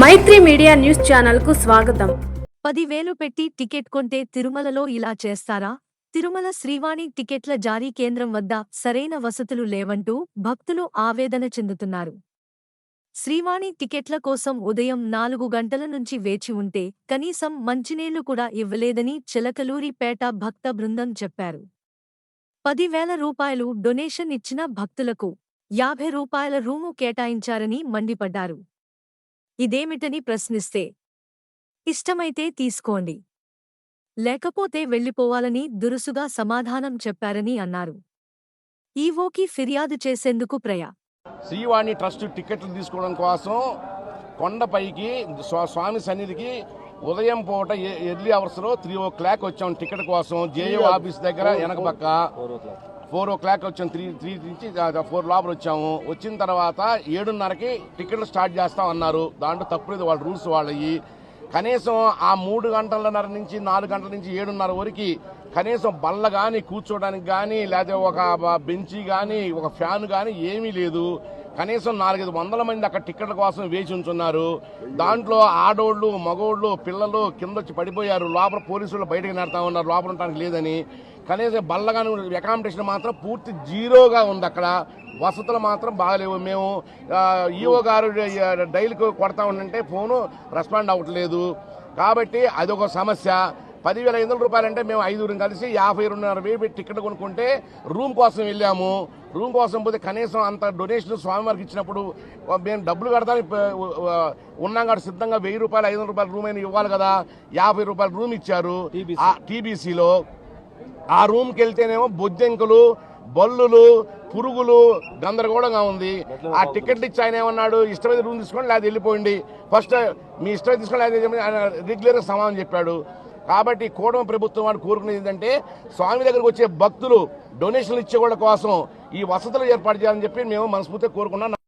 మైత్రి media news ఛానల్కు స్వాగతం. పదివేలు పెట్టి టికెట్ కొంటే తిరుమలలో ఇలా చేస్తారా? తిరుమల శ్రీవాణి టికెట్ల జారీ కేంద్రం వద్ద సరైన వసతులు లేవంటూ భక్తులు ఆవేదన చెందుతున్నారు. శ్రీవాణి టికెట్ల కోసం ఉదయం నాలుగు గంటల నుంచి వేచి ఉంటే కనీసం మంచినీళ్ళు కూడా ఇవ్వలేదని చిలకలూరిపేట భక్త బృందం చెప్పారు. పదివేల రూపాయలు డొనేషన్ ఇచ్చిన భక్తులకు యాభై రూపాయల రూము కేటాయించారని మండిపడ్డారు. ఇదేమిటని ప్రశ్నిస్తే ఇష్టమైతే తీసుకోండి. లేకపోతే వెళ్ళిపోవాలని దురుసుగా సమాధానం చెప్పారని అన్నారు. ఈవోకి ఫిర్యాదు చేసేందుకు ప్రయా శ్రీవాణి ట్రస్ట్ టికెట్లు తీసుకోవడం కోసం కొండపైకి స్వా- స్వామి సన్నిధికి ఉదయం పూట ఎర్లీ అవర్స్లో త్రీ ఓ క్లాక్ వచ్చాం టికెట్ కోసం. జేయూ ఆఫీస్ దగ్గర వెనక పక్క. ఫోర్ ఓ క్లాక్ వచ్చాం త్రీ త్రీ నుంచి ఫోర్ లోపల వచ్చాము. వచ్చిన తర్వాత ఏడున్నరకి టికెట్లు స్టార్ట్ చేస్తాం అన్నారు. దాంట్లో తప్పులేదు వాళ్ళ రూల్స్ వాళ్ళవి. కనీసం ఆ మూడు గంటలన్నర నుంచి నాలుగు గంటల నుంచి ఏడున్నర వరకు కనీసం బల్ల కానీ కూర్చోడానికి కానీ లేదా ఒక బెంచి కానీ ఒక ఫ్యాన్ కానీ ఏమీ లేదు. కనీసం నాలుగైదు వందల మంది అక్కడ టికెట్ల కోసం వేచి ఉంచున్నారు. దాంట్లో ఆడోళ్ళు మగోళ్ళు పిల్లలు కింద వచ్చి పడిపోయారు. లోపల పోలీసులు బయటకు నెడతా ఉన్నారు. లోపల ఉండడానికి లేదని. కనీసం బల్లగాని అకామిడేషన్ మాత్రం పూర్తి జీరోగా ఉంది అక్కడ. వసతులు మాత్రం బాగలేవు. మేము ఈఓ గారు డైలీకి కొడతా ఉండంటే ఫోను రెస్పాండ్ అవ్వట్లేదు. కాబట్టి అదొక సమస్య. పదివేల ఐదు వందల రూపాయలంటే మేము ఐదుగురం కలిసి యాభై రెండున్నర పెట్టి టికెట్ కొనుక్కుంటే రూమ్ కోసం వెళ్ళాము. రూమ్ కోసం పోతే కనీసం అంత డొనేషన్ స్వామివారికి ఇచ్చినప్పుడు మేము డబ్బులు కడతానికి ఉన్నాం కాబట్టి సిద్ధంగా వెయ్యి రూపాయలు ఐదు వందల రూపాయల రూమ్ అయినా ఇవ్వాలి కదా. యాభై రూపాయల రూమ్ ఇచ్చారు. టీబీసీలో ఆ రూమ్కి వెళ్తేనేమో బొజ్జంకులు బల్లులు పురుగులు గందరగోళంగా ఉంది. ఆ టికెట్లు ఇచ్చి ఆయన ఏమన్నాడు ఇష్టమైతే రూమ్ తీసుకోండి లేదా వెళ్ళిపోయింది ఫస్ట్ మీ ఇష్టమైతే తీసుకోండి లేదా ఆయన రెగ్యులర్గా సమాధానం చెప్పాడు. కాబట్టి కూడమ ప్రభుత్వం వాడు కోరుకునేది ఏంటంటే స్వామి దగ్గరకు వచ్చే భక్తులు డొనేషన్లు ఇచ్చే వాళ్ళ కోసం ఈ వసతులు ఏర్పాటు చేయాలని చెప్పి మేము మనస్ఫూర్తిగా కోరుకున్నాం.